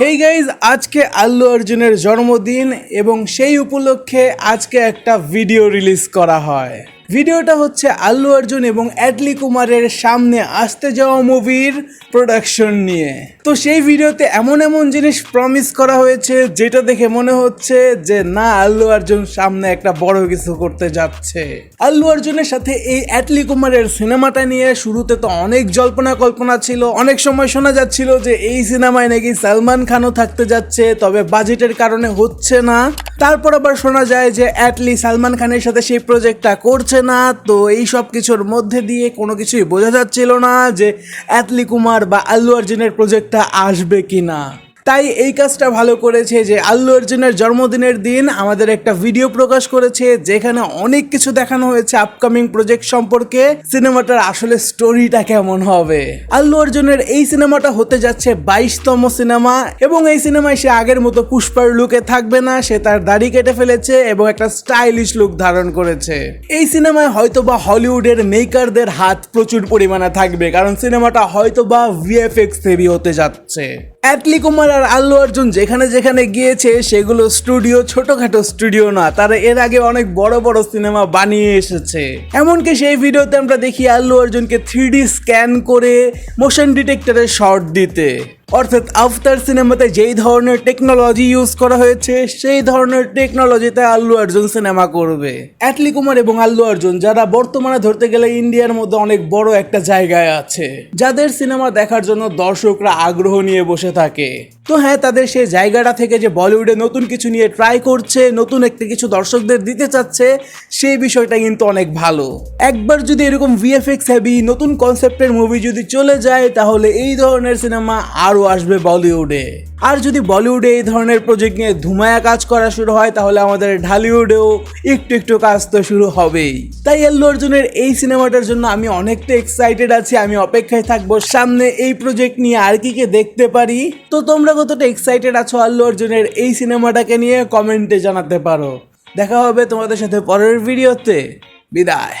Hey guys আজকে আল্লু অর্জুনের জন্মদিন এবং সেই উপলক্ষে আজকে একটা ভিডিও রিলিজ করা হয়। ভিডিওটা হচ্ছে আল্লু অর্জুন এবং অ্যাডলি কুমারের সামনে আসতে যাওয়া মুভির প্রোডাকশন নিয়ে। তো সেই ভিডিওতে এমন এমন জিনিস প্রমিস করা হয়েছে, যেটা দেখে মনে হচ্ছে যে না, আল্লু অর্জুন সামনে একটা বড় কিছু করতে যাচ্ছে। আল্লু অর্জুনের সাথে এই অ্যাটলি কুমারের সিনেমাটা নিয়ে শুরুতে তো অনেক জল্পনা কল্পনা ছিল। অনেক সময় শোনা যাচ্ছিল যে এই সিনেমায় নাকি সালমান খানও থাকতে যাচ্ছে, তবে বাজেটের কারণে হচ্ছে না। তারপর আবার শোনা যায় যে অ্যাটলি সালমান খানের সাথে সেই প্রজেক্টটা করছে না, তো এই সব কিছুর মধ্যে দিয়ে কোনো কিছুই বোঝা যাচ্ছিল না যে অ্যাটলি কুমার বা আল্লু অর্জুনের প্রজেক্টটা আসবে কি না তাই এই কাজটা ভালো করেছে যে আল্লু অর্জুনের জন্মদিনের দিন আমাদের একটা ভিডিও প্রকাশ করেছে, যেখানে অনেক কিছু দেখানো হয়েছে আপকামিং প্রজেক্ট সম্পর্কে। সিনেমাটার আসলে স্টোরিটা কেমন হবে? আল্লু অর্জুনের এই সিনেমাটা হতে যাচ্ছে বাইশতম সিনেমা এবং এই সিনেমায় সে আগের মতো পুষ্পার লুকে থাকবে না, সে তার দাড়ি কেটে ফেলেছে এবং একটা স্টাইলিশ লুক ধারণ করেছে। এই সিনেমায় হয়তো বা হলিউডের মেকারদের হাত প্রচুর পরিমাণে থাকবে, কারণ সিনেমাটা হয়তো বা ভিএফএক্স হেভি হতে যাচ্ছে। অ্যাটলি কুমার আর আল্লু অর্জুন যেখানে যেখানে গিয়েছে, সেগুলো স্টুডিও, ছোটখাটো স্টুডিও না। তারা এর আগে অনেক বড় বড় সিনেমা বানিয়ে এসেছে। এমনকি সেই ভিডিওতে আমরা দেখি আল্লু অর্জুনকে থ্রি স্ক্যান করে মোশন ডিটেক্টরে শর্ট দিতে। অর্থাৎ আফতার সিনেমাতে যেই ধরনের টেকনোলজি ইউজ করা হয়েছে, সেই ধরনের টেকনোলজিতে আল্লু অর্জুন সিনেমা করবে। অ্যাটলি কুমার এবং আল্লু অর্জুন, যারা বর্তমানে ধরতে গেলে ইন্ডিয়ার মধ্যে অনেক বড় একটা জায়গায় আছে, যাদের সিনেমা দেখার জন্য দর্শকরা আগ্রহ নিয়ে বসে থাকে। তো হ্যাঁ তাদের সেই জায়গাটা থেকে যে বলিউডে নতুন কিছু নিয়ে ট্রাই করছে, নতুন একটা কিছু দর্শকদের দিতে চাচ্ছে, সেই বিষয়টা কিন্তু অনেক ভালো। একবার যদি এরকম ভিএফএক্স হ্যাভি নতুন কনসেপ্টের মুভি যদি চলে যায়, তাহলে এই ধরনের সিনেমা আরও আসবে বলিউডে। আর যদি বলিউডে এই ধরনের প্রজেক্ট নিয়ে ধুমায়া কাজ করা শুরু হয়, তাহলে আমাদের ঢালিউডেও একটু একটু কাজ তো শুরু হবেই। তাই আল্লু অর্জুনের এই সিনেমাটার জন্য আমি অনেকটা এক্সাইটেড আছি, আমি অপেক্ষায় থাকব সামনে এই প্রজেক্ট নিয়ে আর কি কে দেখতে পারি। তো তোমরা কতটা এক্সাইটেড আছো আল্লু অর্জুনের এই সিনেমাটাকে নিয়ে কমেন্টে জানাতে পারো। দেখা হবে তোমাদের সাথে পরের ভিডিওতে। বিদায়।